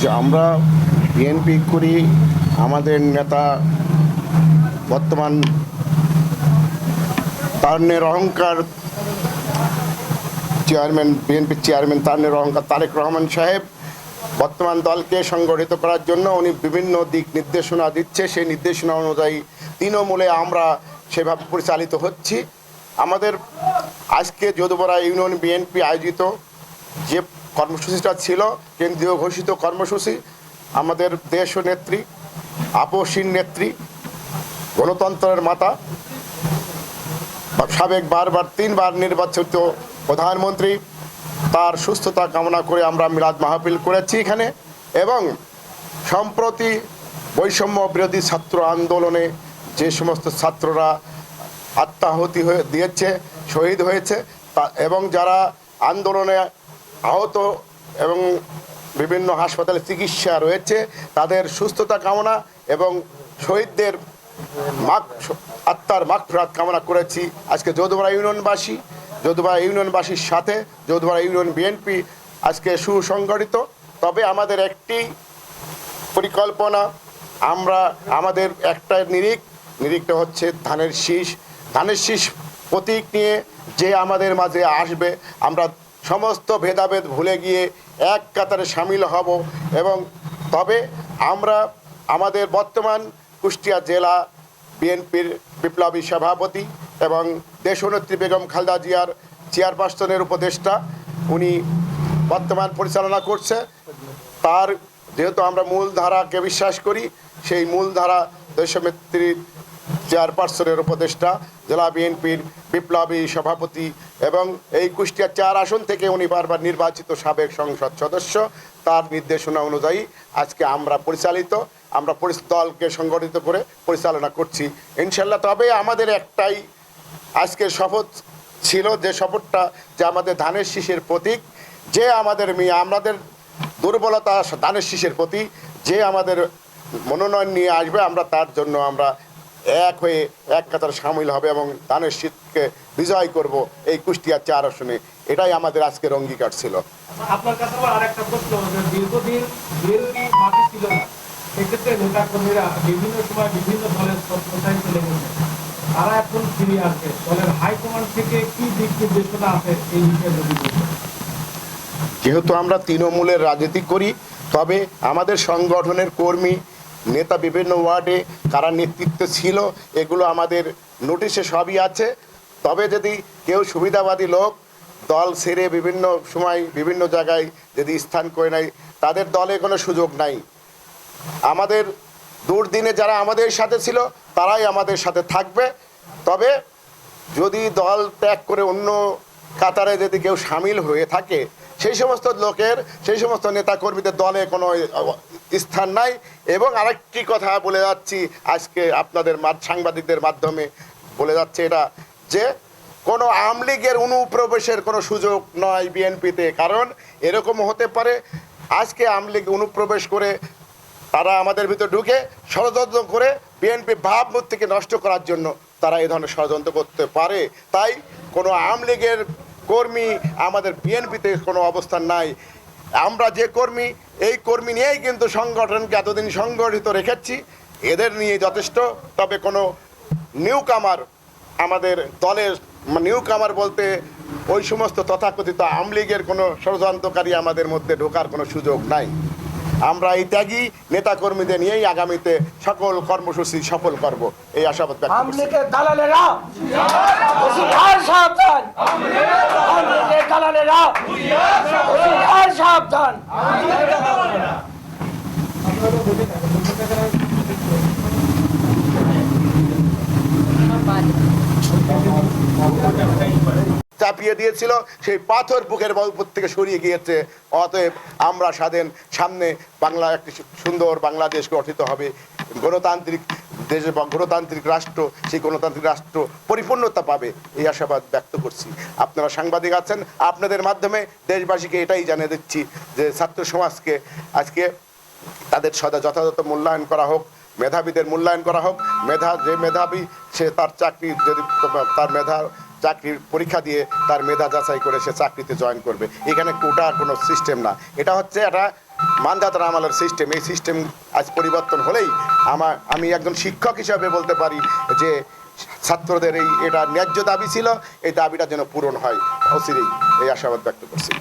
যে আমরা বিএনপি করি, আমাদের নেতা বর্তমান তারুণ্যের অহংকার চেয়ারম্যান বিএনপির চেয়ারম্যান তারুণ্যের অহংকার তারেক রহমান সাহেব বর্তমান দলকে সংগঠিত করার জন্য উনি বিভিন্ন দিক নির্দেশনা দিচ্ছে। সেই নির্দেশনা অনুযায়ী তৃণমূলে আমরা সেভাবে পরিচালিত হচ্ছি। আমাদের আজকে যদুবরা ইউনিয়ন বিএনপি আয়োজিত যে কর্মসূচিটা ছিল, কেন্দ্রীয় ঘোষিত কর্মসূচি, আমাদের দেশ ও নেত্রী, আপসীন নেত্রী, গণতন্ত্রের মাতা, সাবেক বারবার তিনবার নির্বাচিত প্রধানমন্ত্রী, তার সুস্থতা কামনা করে আমরা মিলাদ মাহফিল করেছি এখানে এবং সম্প্রতি বৈষম্য বিরোধী ছাত্র আন্দোলনে যে সমস্ত ছাত্ররা আত্মাহুতি হয়ে দিয়েছে, শহীদ হয়েছে, তা এবং যারা আন্দোলনে আহত এবং বিভিন্ন হাসপাতালে চিকিৎসা রয়েছে। তাদের সুস্থতা কামনা এবং শহীদদের মাগ, আত্মার মাগফিরাত কামনা করেছি। আজকে যদুবরা ইউনিয়নবাসী, যদুবরা ইউনিয়নবাসীর সাথে যদুবরা ইউনিয়ন বিএনপি আজকে সুসংগঠিত। তবে আমাদের একটি পরিকল্পনা, আমরা, আমাদের একটা নিরিখ, নিরিখটা হচ্ছে ধানের শীষ। ধানের শীষ প্রতীক নিয়ে যে আমাদের মাঝে আসবে, আমরা সমস্ত ভেদাভেদ ভুলে গিয়ে এক কাতারে সামিল হব এবং তবে আমরা আমাদের বর্তমান কুষ্টিয়া জেলা বিএনপির বিপ্লবী সভাপতি এবং দেশনেত্রী বেগম খালদা জিয়ার চেয়ারপার্সনের উপদেষ্টা, উনি বর্তমান পরিচালনা করছে। তার যেহেতু আমরা মূল ধারাকে বিশ্বাস করি, সেই মূল ধারা দেশনেত্রীর চেয়ারপার্সনের উপদেষ্টা, জেলা বিএনপির বিপ্লবী সভাপতি এবং এই কুষ্টিয়া চার আসন থেকে উনি বারবার নির্বাচিত সাবেক সংসদ সদস্য। তার নির্দেশনা অনুযায়ী আজকে আমরা পরিচালিত, আমরা দলকে সংগঠিত করে পরিচালনা করছি। ইনশাল্লাহ তবে আমাদের একটাই আজকে শপথ ছিল যে শপথটা যে আমাদের ধানের শীষের প্রতীক, যে আমাদের মেয়ে আমাদের দুর্বলতা ধানের শীষের প্রতি যে আমাদের মনোনয়ন নিয়ে আসবে, আমরা তার জন্য আমরা এক হয়ে এক কাতার সামিল হবে এবং ধানের শীতকে বিজয় করব এই কুষ্টিয়ার চার আসনে। এটাই আমাদের আজকের অঙ্গীকার ছিল। আপনার কাছে আবার আরেকটা প্রশ্ন দীর্ঘদিন বিএনপি মাঠে ছিল না সেক্ষেত্রে নেতা বিভিন্ন সময় বিভিন্ন দলের প্রচারে চলে গেছে তারা এখন ফিরে আসবে। দলের হাইকমান্ড থেকে কি দিক নির্দেশনা আছে এই বিষয়ে যদি যেহেতু আমরা তৃণমূলের রাজনীতি করি তবে আমাদের সংগঠনের কর্মী নেতা বিভিন্ন ওয়ার্ডে কারা নেতৃত্ব ছিল, এগুলো আমাদের নোটিশে সবই আছে। তবে যদি কেউ সুবিধাবাদী লোক দল ছেড়ে বিভিন্ন সময় বিভিন্ন জায়গায় যদি স্থান করে নেয়, তাদের দলে কোনো সুযোগ নাই। আমাদের দুর্দিনে যারা আমাদের সাথে ছিল, তারাই আমাদের সাথে থাকবে। তবে যদি দল ত্যাগ করে অন্য কাতারে যদি কেউ সামিল হয়ে থাকে সেই সমস্ত লোকের, সেই সমস্ত নেতাকর্মীদের দলে কোনো স্থান নাই। এবং আরেকটি কথা বলে যাচ্ছি, আজকে আপনাদের সাংবাদিকদের মাধ্যমে বলে যাচ্ছে এটা, যে কোনো আমলিগের অনুপ্রবেশের কোনো সুযোগ নয় বিএনপিতে, কারণ এরকম হতে পারে, আজকে আমলিগ অনুপ্রবেশ করে তারা আমাদের ভিতর ঢুকে ষড়যন্ত্র করে বিএনপি ভাবমূর্তিকে নষ্ট করার জন্য তারা এই ধরনের ষড়যন্ত্র করতে পারে। তাই কোনো আওয়ামী লীগের কর্মী, আমাদের বিএনপিতে কোনো অবস্থান নাই। আমরা যে কর্মী, এই কর্মী নিয়েই কিন্তু সংগঠনকে এতদিন সংগঠিত রেখেছি। এদের নিয়ে যথেষ্ট, তবে কোনো নিউ কামার আমাদের দলের নিউ কামার বলতে ওই সমস্ত তথাকথিত আওয়ামী লীগের কোনো ষড়যন্ত্রকারী আমাদের মধ্যে ঢোকার কোনো সুযোগ নাই। আমরা এই ত্যাগী নেতাকর্মীদের নিয়েই আগামীতে সকল কর্মসূচি সফল করব। এই আশাবাদ সাবধান সাবধান চাপিয়ে দিয়েছিল, সেই পাথর বুকের উপর থেকে সরিয়ে গিয়েছে। অতএব আমরা স্বাধীন, সামনে বাংলা একটি সুন্দর বাংলাদেশ গঠিত হবে। গণতান্ত্রিক দেশে গণতান্ত্রিক রাষ্ট্র, সেই গণতান্ত্রিক রাষ্ট্র পরিপূর্ণতা পাবে, এই আশাবাদ ব্যক্ত করছি। আপনারা সাংবাদিক আছেন, আপনাদের মাধ্যমে দেশবাসীকে এটাই জানিয়ে দিচ্ছি যে ছাত্র সমাজকে আজকে তাদের সদা যথাযথ মূল্যায়ন করা হোক, মেধাবীদের মূল্যায়ন করা হোক। মেধা, যে মেধাবী, সে তার চাকরি যদি তার মেধা চাকরির পরীক্ষা দিয়ে তার মেধা যাচাই করে সে চাকরিতে জয়েন করবে। এখানে কোটা কোনো সিস্টেম না। এটা হচ্ছে একটা মানদাতার আমলের সিস্টেম এই সিস্টেম আজ পরিবর্তন হলেই আমার আমি একজন শিক্ষক হিসাবে বলতে পারি যে ছাত্রদের এই, এটা ন্যায্য দাবি ছিল, এই দাবিটা যেন পূরণ হয়। অচিরেই এই আশাবাদ ব্যক্ত করছি।